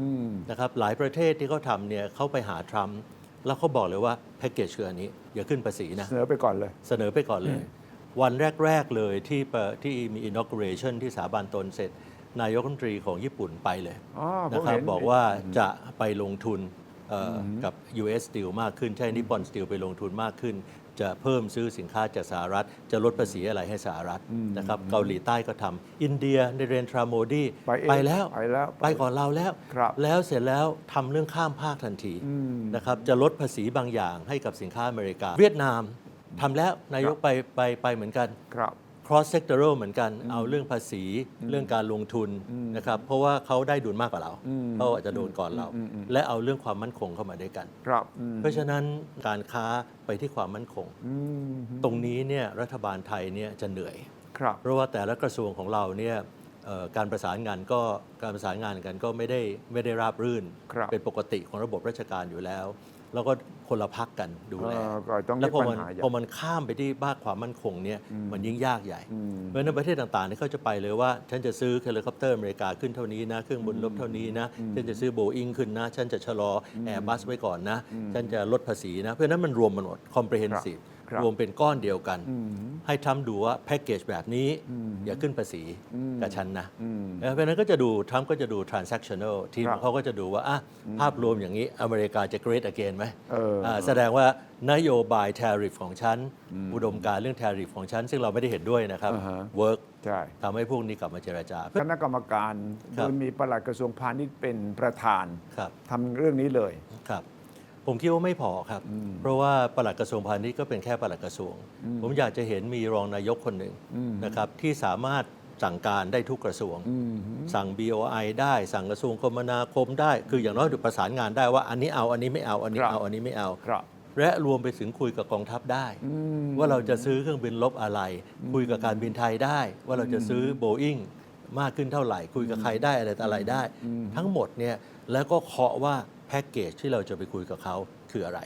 อืมนะครับหลายประเทศที่เขาทำเนี่ยเขาไปหาทรัมป์แล้วเขาบอกเลยว่าแพ็กเกจคืออันนี้ อย่าขึ้นภาษีนะ เสนอไปก่อนเลย เสนอไปก่อนเลย วันแรก ๆ เลยที่เปิดที่มี inauguration ที่สถาบันตนเสร็จ นายกรัฐมนตรีของญี่ปุ่นไปเลยอ๋อผมนะครับเห็น บอกว่าจะไปลงทุนเอ่ออกับ US Steel มากขึ้น ใช่นิปปอนสตีลไปลงทุนมากขึ้น จะเพิ่มซื้อสินค้าจากสหรัฐ จะลดภาษีอะไรให้สหรัฐนะครับเกาหลีใต้ก็ทำอินเดียในเรนทราโมดีไปเองไปแล้วไปแล้วไปก่อนเราแล้วครับแล้วเสร็จแล้วทำเรื่องข้ามภาคทันทีนะครับจะลดภาษีบางอย่างให้กับสินค้าอเมริกา เวียดนามทำแล้วนายกไปไปไปเหมือนกันครับ cross sectoral เหมือนกันเอาเรื่องภาษีเรื่องการลงทุนนะครับเพราะว่าเขาได้ดุลมากกว่าเราเขาอาจจะโดนก่อนเรา และเอาเรื่องความมั่นคงเข้ามาด้วยกัน ครับอืมเพราะฉะนั้นการค้าไปที่ความมั่นคงอืมตรงนี้เนี่ยรัฐบาลไทยเนี่ยจะเหนื่อย ครับ เพราะว่าแต่ละกระทรวงของเราเนี่ยเอ่อการประสานงานก็การประสานงานกันก็ไม่ได้ไม่ได้ราบรื่นครับเป็นปกติของระบบราชการอยู่แล้ว แล้วก็คนละพักกันดูแลเออก็ต้องแล้วพอมีมันปัญหาใหญ่พอมันข้ามไปที่บ้านความมั่นคงเนี่ยมันยิ่งยากใหญ่อืมเพราะฉะนั้นประเทศต่างๆเนี่ยเขาจะไปเลยว่า ฉันจะซื้อเฮลิคอปเตอร์อเมริกาขึ้นเท่านี้นะ เครื่องบินรบเท่านี้นะ ฉันจะซื้อโบอิงขึ้นนะ ฉันจะชะลอแอร์บัสไว้ก่อนนะ ฉันจะลดภาษีนะ เพราะฉะนั้นมันรวมมันหมด comprehensive ครับ รวมเป็นก้อนเดียวกันอืมให้ทำดูว่าแพ็กเกจแบบนี้อย่าขึ้นภาษีกับฉันนะอืมเออเพราะฉะนั้นก็จะดูทรัมป์ก็จะดู transactional ทีมครับเขาก็จะดูว่าอะภาพรวมอย่างนี้อเมริกาจะ great again ไหมเอออ่าแสดงว่านโยบาย tariff ของฉัน อุดมการณ์เรื่อง tariff ของฉัน ซึ่งเราไม่ได้เห็นด้วยนะครับอ่าฮะ work ใช่ทำให้พวกนี้กลับมาเจรจาคณะกรรมการครัโดบยมีปลัดกระทรวงพาณิชย์เป็นประธานครับทำเรื่องนี้เลยครับ ผมคิดว่าไม่พอครับ เพราะว่าปลัดกระทรวงพาณิชย์ก็เป็นแค่ปลัดกระทรวง ผมอยากจะเห็นมีรองนายกคนหนึ่งนะครับที่สามารถสั่งการได้ทุกกระทรวง สั่ง BOI ได้สั่งกระทรวงคมนาคมได้ คืออย่างน้อยดูประสานงานได้ว่าอันนี้เอาอันนี้ไม่เอาอันนี้ครับเอาอันนี้ไม่เอาครับและรวมไปถึงคุยกับกองทัพได้ ว่าเราจะซื้อเครื่องบินลบอะไร คุยกับการบินไทยได้ ว่าเราจะซื้อโบอิงมากขึ้นเท่าไหร่ คุยกับใครได้อะไรต่ออะไรได้ ทั้งหมดเนี่ยแล้วก็เคาะว่า แพ็กเกจที่เราจะไปคุยกับเขาคืออะไร